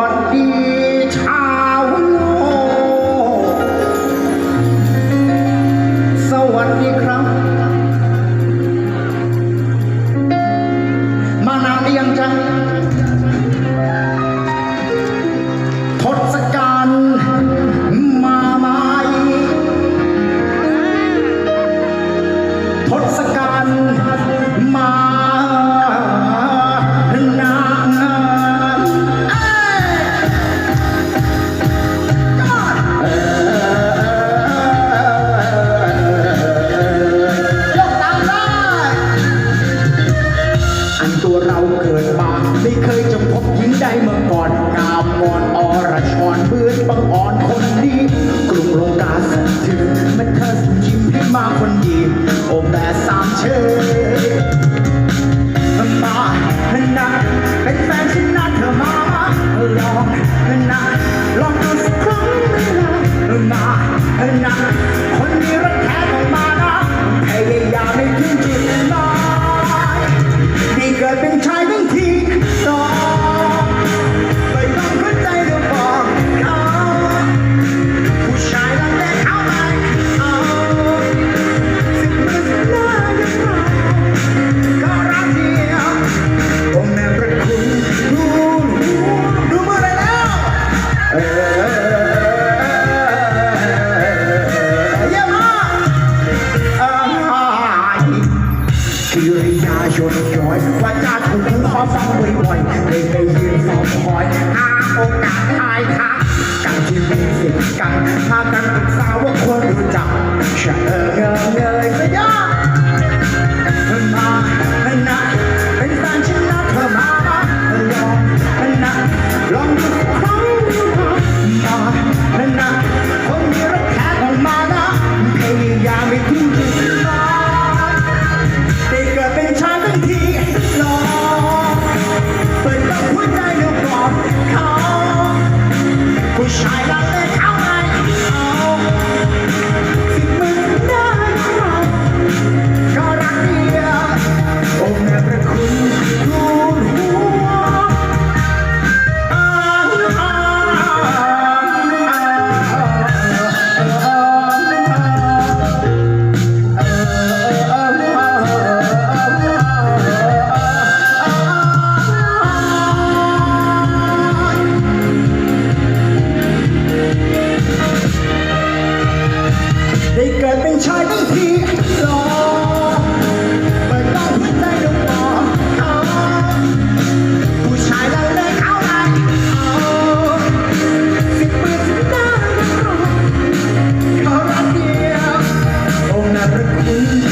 วัสดีชาวโลสวัสดีครับ มานานรืยงจ๊ะทศกัณมาไหมทศกัณ Lopez ว่าจะถูกขอซ้อมบ่อยๆเลยไปยืนซ้อมคอยหาโอกาสทายทักกันที่มีสิทธิ์กันพากันปรึกษาว่าควรรู้จักเฉย me